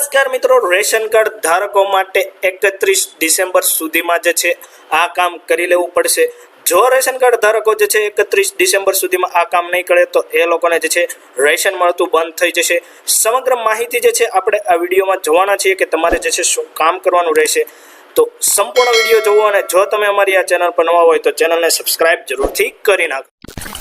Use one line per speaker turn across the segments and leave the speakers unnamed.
નમસ્કાર મિત્રો, ration card ધારકો માટે એકત્રીસ ડિસેમ્બર સુધીમાં જે છે આ કામ કરી લેવું પડશે. જો રેશન કાર્ડ ધારકો જે છે એકત્રીસ ડિસેમ્બર સુધીમાં આ કામ નહીં કરે, તો એ લોકોને જે છે રેશન મળતું બંધ થઈ જશે. સમગ્ર માહિતી જે છે આપણે આ વિડીયોમાં જોવાના છીએ કે તમારે જે છે શું કામ કરવાનું રહેશે. તો સંપૂર્ણ વીડિયો જોવો અને જો તમે અમારી આ ચેનલ પર નવા હોય તો ચેનલને સબસ્ક્રાઈબ જરૂરથી કરી નાખો.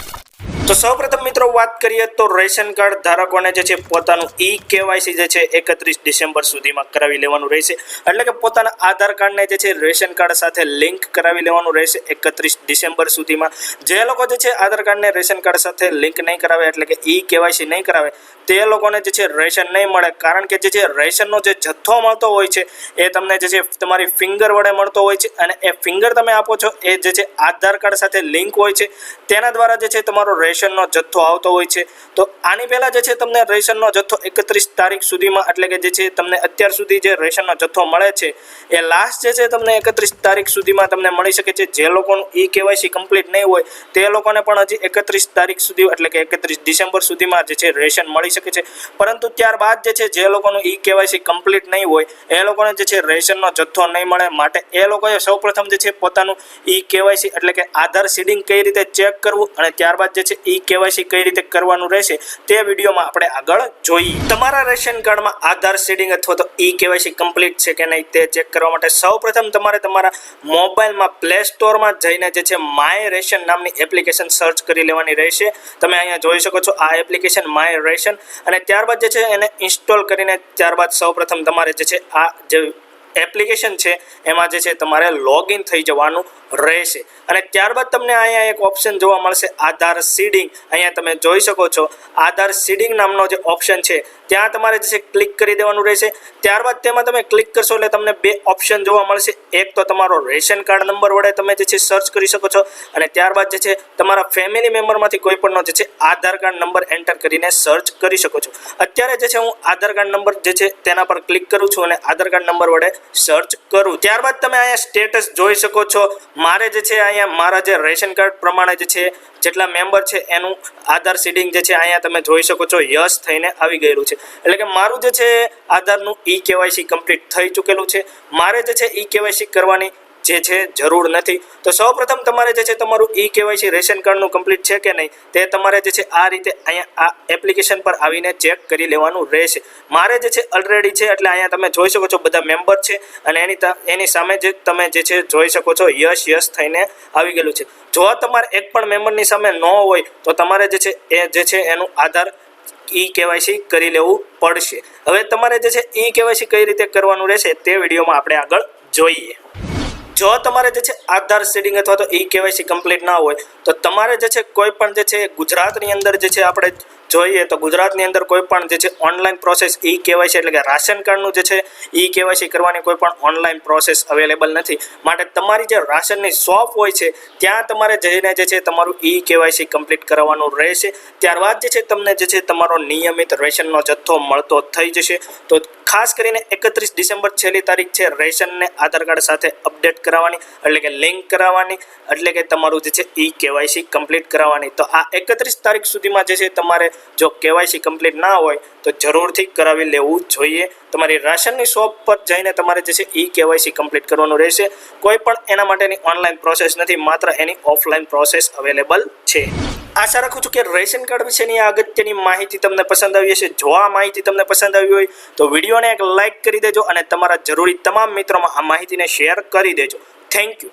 તો સૌપ્રથમ મિત્રો વાત કરીએ તો રેશન કાર્ડ ધારકોને જે છે પોતાનું ઈ કેવાયસી જે છે એકત્રીસ ડિસેમ્બર સુધીમાં કરાવી લેવાનું રહેશે. એટલે કે પોતાના આધાર કાર્ડને જે છે રેશન કાર્ડ સાથે લિંક કરાવી લેવાનું રહેશે એકત્રીસ ડિસેમ્બર સુધીમાં. જે લોકો જે છે આધાર કાર્ડને રેશન કાર્ડ સાથે લિંક નહીં કરાવે એટલે કે ઈ કેવાયસી નહીં કરાવે, તે લોકોને જે છે રેશન નહીં મળે. કારણ કે જે છે રેશનનો જે જથ્થો મળતો હોય છે, એ તમને જે છે તમારી ફિંગર વડે મળતો હોય છે અને એ ફિંગર તમે આપો છો, એ જે છે આધાર કાર્ડ સાથે લિંક હોય છે, તેના દ્વારા જે છે તમારો રેશનનો જથ્થો આવતો હોય છે. તો આની પહેલાં જે છે તમને રેશનનો જથ્થો એકત્રીસ તારીખ સુધીમાં, એટલે કે જે છે તમને અત્યાર સુધી જે રેશનનો જથ્થો મળે છે, એ લાસ્ટ જે છે તમને એકત્રીસ તારીખ સુધીમાં તમને મળી શકે છે. જે લોકોનું ઈ કેવાયસી કમ્પ્લીટ નહીં હોય, તે લોકોને પણ હજી એકત્રીસ તારીખ સુધી, એટલે કે એકત્રીસ ડિસેમ્બર સુધીમાં જે છે રેશન મળી શકે છે. પરંતુ ત્યારબાદ જે છે, જે લોકોનું ઈ કેવાયસી કમ્પ્લીટ નહીં હોય, એ લોકોને જે છે રેશનનો જથ્થો નહીં મળે માટે, એ લોકોએ સૌપ્રથમ જે છે પોતાનું ઈ કેવાયસી, એટલે કે આધાર સીડિંગ કઈ રીતે ચેક કરવું અને ત્યારબાદ જે છે ઈ કેવાયસી કઈ રીતે કરવાનું રહેશે તે વિડીયોમાં આપણે આગળ જોઈએ તમારા રેશન કાર્ડમાં આધાર સીડિંગ અથવા તો ઈ કેવાયસી કમ્પ્લીટ છે કે નહીં તે ચેક કરવા માટે સૌપ્રથમ તમારે તમારા મોબાઈલમાં પ્લે સ્ટોરમાં જઈને જે છે માય રેશન નામની એપ્લિકેશન સર્ચ કરી લેવાની રહેશે. તમે અહીંયા જોઈ શકો છો આ એપ્લિકેશન માય રેશન અને ત્યારબાદ જે છે એને ઇન્સ્ટોલ કરીને ત્યારબાદ સૌપ્રથમ તમારે જે છે આ જે એપ્લિકેશન છે, એમાં જે છે તમારે લોગિન થઈ જવાનું રહેશે. અને ત્યારબાદ તમને અહીંયા એક ઓપ્શન જોવા મળશે, આધાર સીડિંગ અહીંયા તમે જોઈ શકો છો, આધાર સીડિંગ નામનો જે ઓપ્શન છે ત્યાં તમારે જે છે ક્લિક કરી દેવાનું રહેશે. ત્યારબાદ તેમાં તમે ક્લિક કરશો એટલે તમને બે ઓપ્શન જોવા મળશે. એક તો તમારો રેશન કાર્ડ નંબર વડે તમે જે છે સર્ચ કરી શકો છો અને ત્યારબાદ જે છે તમારા ફેમિલી મેમ્બરમાંથી કોઈ પણનો જે છે આધાર કાર્ડ નંબર એન્ટર કરીને સર્ચ કરી શકો છો. અત્યારે જે છે હું આધાર કાર્ડ નંબર જે છે તેના પર ક્લિક કરું છું અને આધાર કાર્ડ નંબર વડે સર્ચ કરું. ત્યારબાદ તમે અહીંયા સ્ટેટસ જોઈ શકો છો. મારે જે છે અહીંયા મારા જે રેશન કાર્ડ પ્રમાણે જે છે જેટલા મેમ્બર છે, એનું આધાર સીડિંગ જે છે, અહીંયા તમે જોઈ શકો છો યસ થઈને આવી ગયેલું છે. એટલે કે મારું જે છે, આધારનું ઈ કેવાયસી કમ્પ્લીટ થઈ ચૂકેલું છે. મારે જે છે, ઈ કેવાયસી કરવાની જે છે, જરૂર નથી. તો સૌપ્રથમ તમારે જે છે, તમારું ઈ કેવાયસી રેશન કાર્ડનું કમ્પ્લીટ છે કે નહીં, તે તમારે જે છે, આ રીતે અહીંયા આ એપ્લિકેશન પર આવીને ચેક કરી લેવાનું રહેશે. મારે જે છે ઓલરેડી છે, એટલે અહીંયા તમે જોઈ શકો છો, બધા મેમ્બર છે, અને એની એની સામે જે તમે જે છે, જોઈ શકો છો, યશ યશ થઈને આવી ગયેલું છે. જો તમારે એક પણ મેમ્બરની સામે ન હોય, તો તમારે જે છે, એ જે છે, એનું આધાર ઈ કેવાયસી કરી લેવું પડશે. હવે તમારે જે છે, ઈ કેવાયસી કઈ રીતે કરવાનું રહેશે, તે વિડીયોમાં આપણે આગળ જોઈએ. જો તમારે જે છે આધાર સીડિંગ અથવા તો ઈ કેવાયસી કમ્પ્લીટ ના હોય, તો તમારે જે છે કોઈ પણ જે છે ગુજરાતની અંદર જે છે આપણે જોઈએ તો ગુજરાતની અંદર કોઈ પણ જે છે ઓનલાઈન પ્રોસેસ ઈ કેવાયસી એટલે કે રાશન કાર્ડનું જે છે ઈ કેવાયસી કરવાની કોઈ પણ ઓનલાઈન પ્રોસેસ અવેલેબલ નથી. માટે તમારી જે રાશનની શોપ હોય છે, ત્યાં તમારે જઈને જે છે તમારું ઈ કેવાયસી કમ્પ્લીટ કરાવવાનું રહેશે. ત્યારબાદ જે છે તમને જે છે તમારો નિયમિત રેશનનો જથ્થો મળતો થઈ જશે. તો ખાસ કરીને એકત્રીસ ડિસેમ્બર છેલ્લી તારીખ છે, રેશનને આધાર કાર્ડ સાથે અપડેટ કરાવવાની, એટલે કે લિંક કરાવવાની, એટલે કે તમારું જે છે ઈ કેવાયસી કમ્પ્લીટ કરાવવાની. તો આ એકત્રીસ તારીખ સુધીમાં જે છે તમારે જો કેવાયસી કમ્પ્લીટ ના હોય, તો જરૂરથી કરાવી લેવું જોઈએ. તમારી રાશનની શોપ પર જઈને તમારે જે છે ઈ કેવાયસી કમ્પ્લીટ કરવાનું રહેશે. કોઈ પણ એના માટેની ઓનલાઈન પ્રોસેસ નથી, માત્ર એની ઓફલાઈન પ્રોસેસ અવેલેબલ છે. આશા રાખું છું કે રેશન કાર્ડ વિશેની અગત્યની માહિતી તમને પસંદ આવી હશે. જો આ માહિતી તમને પસંદ આવી હોય, તો વિડીયોને એક લાઇક કરી દેજો અને તમારા જરૂરી તમામ મિત્રોમાં આ માહિતીને શેર કરી દેજો. Thank you